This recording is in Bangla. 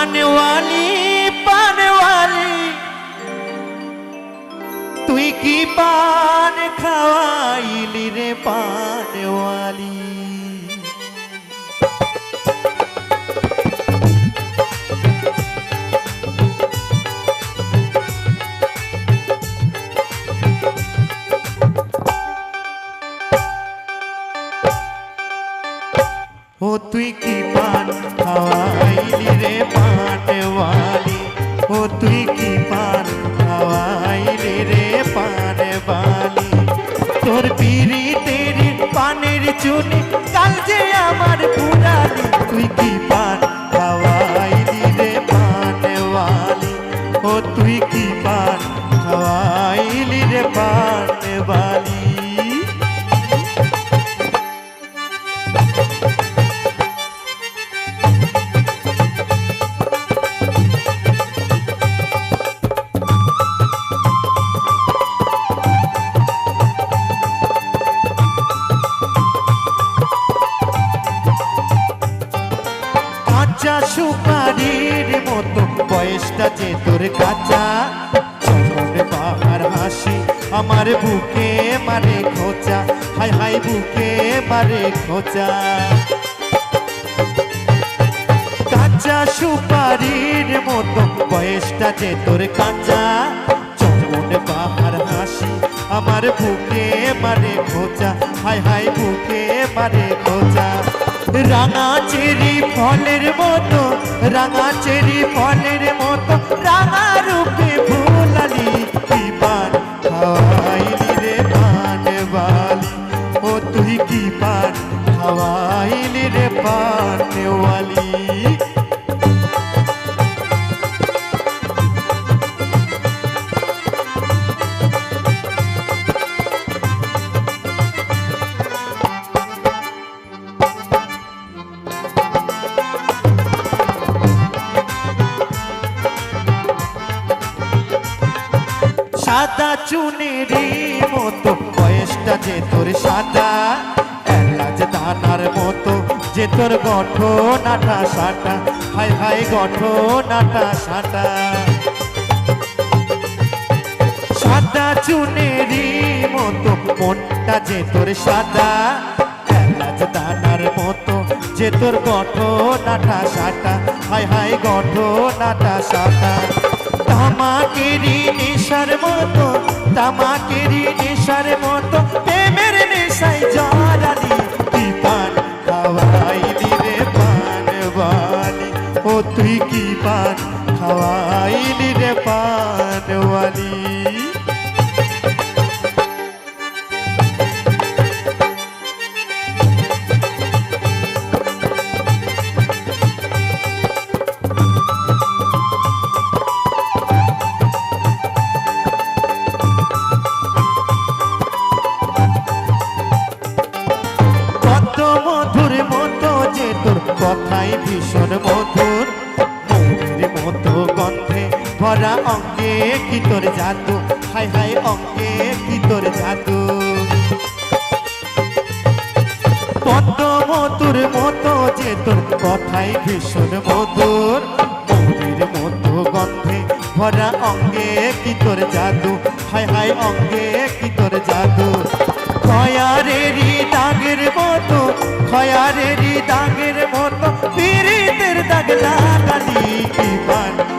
পানওয়ালি পানওয়ালি। তুই কি পান খাওয়াইলি রে পানওয়ালি? ও তুই কি পান খাওয়াইলি রে চুনি কাল যে আমার পুরানি তুই কি পান সুপারির মতো বয়সটা যে তোর কাঁচা চমন পাহাড় হাসি আমার বুকে মারে খোঁচা। হাই হাই, বুকে মারে খোঁচা। কাঁচা সুপারির মতো বয়সটা যে তোর কাঁচা চমন পাহাড় হাসি আমার বুকে মারে খোঁচা। হাই হাই, বুকে মারে খোঁচা। রাঙা চেরি ফলের মতো রাঙা চেরি ফলের মতো, রাঙা রূপে ভুলালি কি পান খাওয়াইলি রে পান বালি। ও তুই কি পান খাওয়াইলি রে পানওয়ালি সাদা চুনেরি মতো, বয়সটা যে তোর সাদা, এলাচ দানার মতো, যে তোর গঠন আটা সাটা হাই হাই গঠন আটা সাটা সাদা চুনেরি মতো, মনটা যে তোর সাদা, এলাচ দানার মতো, যে তোর গঠন আটা সাটা হাই হাই গঠন আটা সাটা তামাকেরি নেশার মতো তামাকেরি নেশার মতো, প্রেমের নেশায় জড়ালি কি পান খাওয়াইলি রে পান বানি। ও তুই কি পান খাওয়াইলি রে পান কত কথাই ভীষণ মধুর। মৌরের মতো গন্ধে ভরা অঙ্গে কি তোর জাদু? হাই হাই অঙ্গে কি তোর জাদু? কত মধুর মতো যে তোর কথাই ভীষণ মধুর। মৌরের মতো গন্ধে ভরা অঙ্গে কি তোর জাদু? হাই হাই অঙ্গে কি তোর জাদু? খয়ারেরই দাগের মতো, খয়ারেরই দাগের মতো। পাগলা কালী কি পান